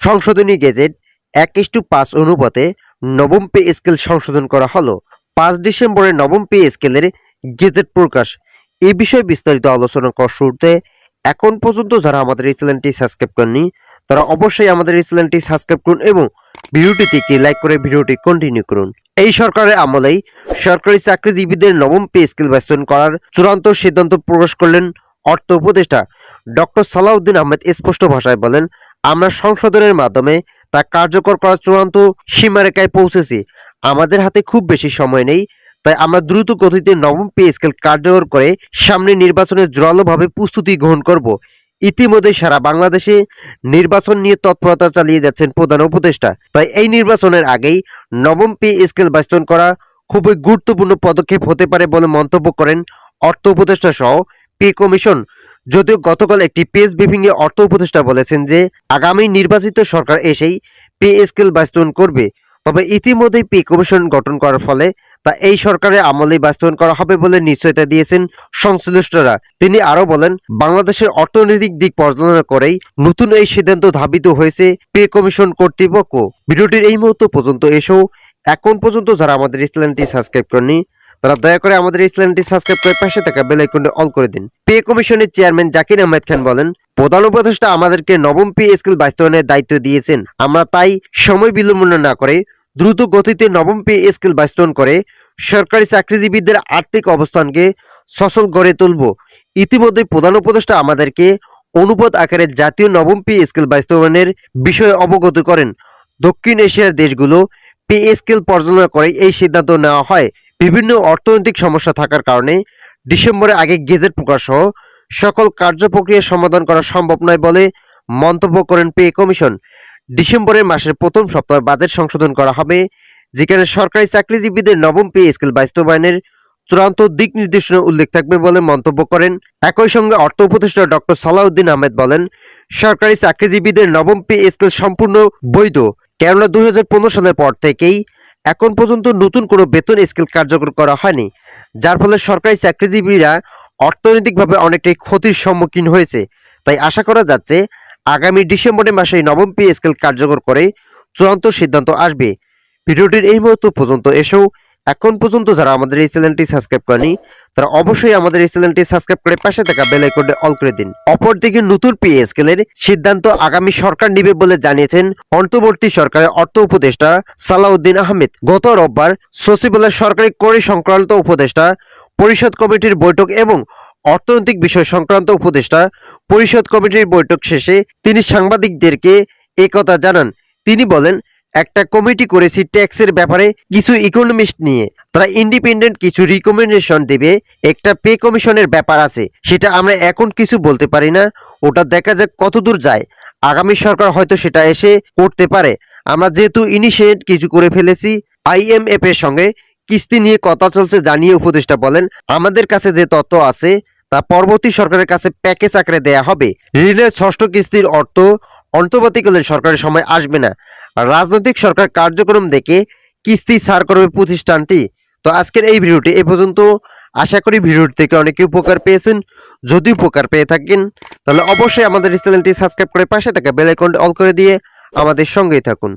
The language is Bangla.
সংশোধনী গেজেট এক ইস্টু পাঁচ অনুপাতে নবম পে স্কেল সংশোধন করা হলো। পাঁচ ডিসেম্বরে নবম পে স্কেলের গেজেট প্রকাশ। এ বিষয়ে বিস্তারিত আলোচনা করার শুরুতে এখন পর্যন্ত যারা আমাদের এই চ্যানেলটি সাবস্ক্রাইব করেননি, তারা অবশ্যই আমাদের এই চ্যানেলটি সাবস্ক্রাইব করুন এবং ভিডিওটিতে লাইক করে ভিডিওটি কন্টিনিউ করুন। এই সরকারের আমলেই সরকারি চাকরিজীবীদের নবম পে স্কেল বাস্তবায়ন করার চূড়ান্ত সিদ্ধান্ত প্রকাশ করলেন অর্থ উপদেষ্টা ডক্টর সালাউদ্দিন আহমেদ স্পষ্ট ভাষায় বলেন আমরা সংশোধনের মাধ্যমে তা কার্যকর করার চূড়ান্ত সীমারেখায় পৌঁছেছি। আমাদের হাতে খুব বেশি সময় নেই, তাই আমরা দ্রুত গতিতে নবম পে স্কেল কার্যকর করে সামনে নির্বাচনের জোরালোভাবে প্রস্তুতি গ্রহণ করব। ইতিমধ্যে সারা বাংলাদেশে নির্বাচন নিয়ে তৎপরতা চালিয়ে যাচ্ছেন প্রধান উপদেষ্টা। তাই এই নির্বাচনের আগেই নবম পে স্কেল বাস্তবায়ন করা খুবই গুরুত্বপূর্ণ পদক্ষেপ হতে পারে বলে মন্তব্য করেন অর্থ উপদেষ্টা সহ পে কমিশন। যদিও গতকাল একটি পেজ ব্রিফিংয়ে অর্থ উপদেষ্টা বলেছেন যে, আগামী নির্বাচিত সরকার এসেই পে স্কেল বাস্তবায়ন করবে। তবে ইতিমধ্যেই পে কমিশন গঠন করার ফলে তা এই সরকারের আমলে বাস্তবায়ন করা হবে বলে নিশ্চয়তা দিয়েছেন সংশ্লিষ্টরা। তিনি আরও বলেন, বাংলাদেশের অর্থনৈতিক দিক পর্যালোচনা করেই নতুন এই সিদ্ধান্ত ধাবিত হয়েছে পে কমিশন কর্তৃপক্ষ। ভিডিওটির এই মুহূর্ত পর্যন্ত এসেও এখন পর্যন্ত যারা আমাদের চ্যানেলটি সাবস্ক্রাইব করেনি তারা দয়া করে আমাদের চ্যানেলটি সাবস্ক্রাইব করে পাশে থাকা বেল আইকনটি অল করে দিন। পে কমিশনের চেয়ারম্যান জাকির আহমেদ খান বলেন, প্রধান উপদেষ্টা আমাদেরকে নবম পে স্কেল বাস্তবায়নের দায়িত্ব দিয়েছেন। আমরা তাই সময় বিলম্বনা না করে দ্রুত গতিতে নবম পে স্কেল বাস্তবায়ন করে সরকারি চাকরিজীবীদের আর্থিক অবস্থানকে সচল গড়ে তুলব। ইতিমধ্যে প্রধান উপদেষ্টা আমাদেরকে অনুপাত আকারে জাতীয় নবম পে স্কেল বাস্তবায়নের বিষয়ে অবগত করেন। দক্ষিণ এশিয়ার দেশগুলো পে স্কেল পর্যালোচনা করে এই সিদ্ধান্ত নেওয়া হয়। বিভিন্ন অর্থনৈতিক সমস্যা থাকার কারণে ডিসেম্বরের আগে গেজেট প্রকাশ সহ সকল কার্যপ্রক্রিয়া সমাধান করা সম্ভব নয় বলে মন্তব্য করেন পে কমিশন। ডিসেম্বরের মাসের প্রথম সপ্তাহে বাজেট সংশোধন করা হবে, যেখানে সরকারি চাকরিজীবীদের নবম পে স্কেল বাস্তবায়নের চূড়ান্ত দিক নির্দেশনা উল্লেখ থাকবে বলে মন্তব্য করেন। একই সঙ্গে অর্থ উপদেষ্টা ডক্টর সালাউদ্দিন আহমেদ বলেন, সরকারি চাকরিজীবীদের নবম পে স্কেল সম্পূর্ণ বৈধ। কেননা দুই হাজার পনেরো সালের পর থেকেই এখন পর্যন্ত নতুন কোনো বেতন স্কেল কার্যকর করা হয়নি, যার ফলে সরকারি চাকরিজীবীরা অর্থনৈতিকভাবে অনেকটাই ক্ষতির সম্মুখীন হয়েছে। তাই আশা করা যাচ্ছে, আগামী ডিসেম্বরের মাসে নবম পে স্কেল কার্যকর করে চূড়ান্ত সিদ্ধান্ত আসবে। ভিডিওটির এই মুহূর্ত পর্যন্ত এসেও এখন পর্যন্ত যারা আমাদের এই চ্যানেলটি সাবস্ক্রাইব করেনি, তারা অবশ্যই আমাদের এই চ্যানেলটি সাবস্ক্রাইব করে পাশে থাকা বেল আইকনটি অল করে দিন। অপরদিকে নতুন পে স্কেলের সিদ্ধান্ত আগামী সরকার নেবে বলে জানিয়েছেন অন্তর্বর্তী সরকারের অর্থ উপদেষ্টা সালাউদ্দিন আহমেদ। গত রোববার সচিবালয় সরকারি করি সংক্রান্ত উপদেষ্টা, পরিষদ কমিটির বৈঠক এবং অর্থনৈতিক বিষয় সংক্রান্ত উপদেষ্টা, পরিষদ কমিটির বৈঠক শেষে তিনি সাংবাদিকদেরকে একথা জানান। তিনি বলেন একটা কমিটি করেছি ট্যাক্সের ব্যাপারে কিছু ইকোনমিস্ট নিয়ে। তারা ইন্ডিপেন্ডেন্ট কিছু রিকমেন্ডেশন দেবে, একটা পে কমিশনের ব্যাপার আছে, সেটা আমরা এখন কিছু বলতে পারি না, ওটা দেখা যাক কতদূর যায়। আগামী সরকার হয়তো সেটা এসে করতে পারে। আমরা যেহেতু ইনিশিয়েট কিছু করে ফেলেছি আইএমএফ এর সঙ্গে কিস্তি নিয়ে কথা চলছে জানিয়ে উপদেষ্টা বলেন, আমাদের কাছে যে তথ্য আছে, তা পরবর্তী সরকারের কাছে প্যাকেজ আকারে দেয়া হবে। ঋণের ষষ্ঠ কিস্তির অর্থ অন্তর্বর্তীকালীন সরকারের সময় আসবে না। রাজনৈতিক সরকার কার্যক্রম দেখে কিস্তি ছাড় করবে প্রতিষ্ঠানটি। তো আজকের এই ভিডিওটি এ পর্যন্ত। আশা করি ভিডিওটি থেকে অনেকে উপকার পেয়েছেন। যদি উপকার পেয়ে থাকেন, তাহলে অবশ্যই আমাদের চ্যানেলটি সাবস্ক্রাইব করে পাশে থাকা বেল আইকনটি অল করে দিয়ে আমাদের সঙ্গেই থাকুন।